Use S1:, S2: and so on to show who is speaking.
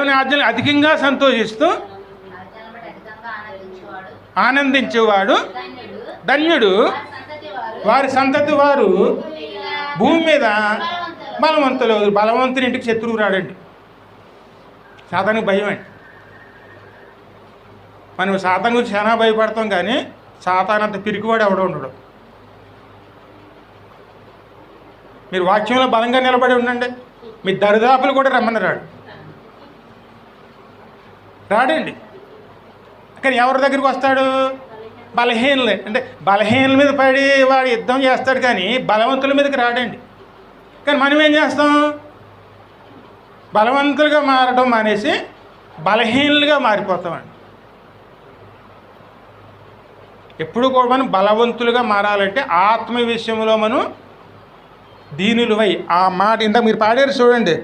S1: దేవుని ఆజ్ఞలు అధికంగా సంతోషిస్తూ
S2: ఆనందించేవాడు. ధన్యుడు.
S1: వారి సంతతి వారు భూమి మీద
S2: బలవంతులు.
S1: బలవంతులు బలవంతుని ఇంటికి శత్రువు రాడండి. సాతానికి భయం అండి. మనం సాతాన్ గురించి చాలా భయపడతాం కానీ సాతాన్ అంత పిరికివాడు ఎవడో ఉండడు. మీరు వాక్యంలో బలంగా నిలబడి ఉండండి. మీ దరిదాపులు కూడా రమ్మని రాడు రాడండి. కానీ ఎవరి దగ్గరికి వస్తాడు? బలహీనలే. అంటే బలహీనల మీద పడి వాడు యుద్ధం చేస్తాడు కానీ బలవంతుల మీదకి రాడండి. కానీ మనం ఏం చేస్తాం? బలవంతులుగా మారడం మానేసి బలహీనలుగా మారిపోతామండి. ఎప్పుడు కూడా మనం బలవంతులుగా మారాలంటే ఆత్మ విషయంలో మనం దీనులవై ఆ మాట ఇంత మీరు పాడారు చూడండి.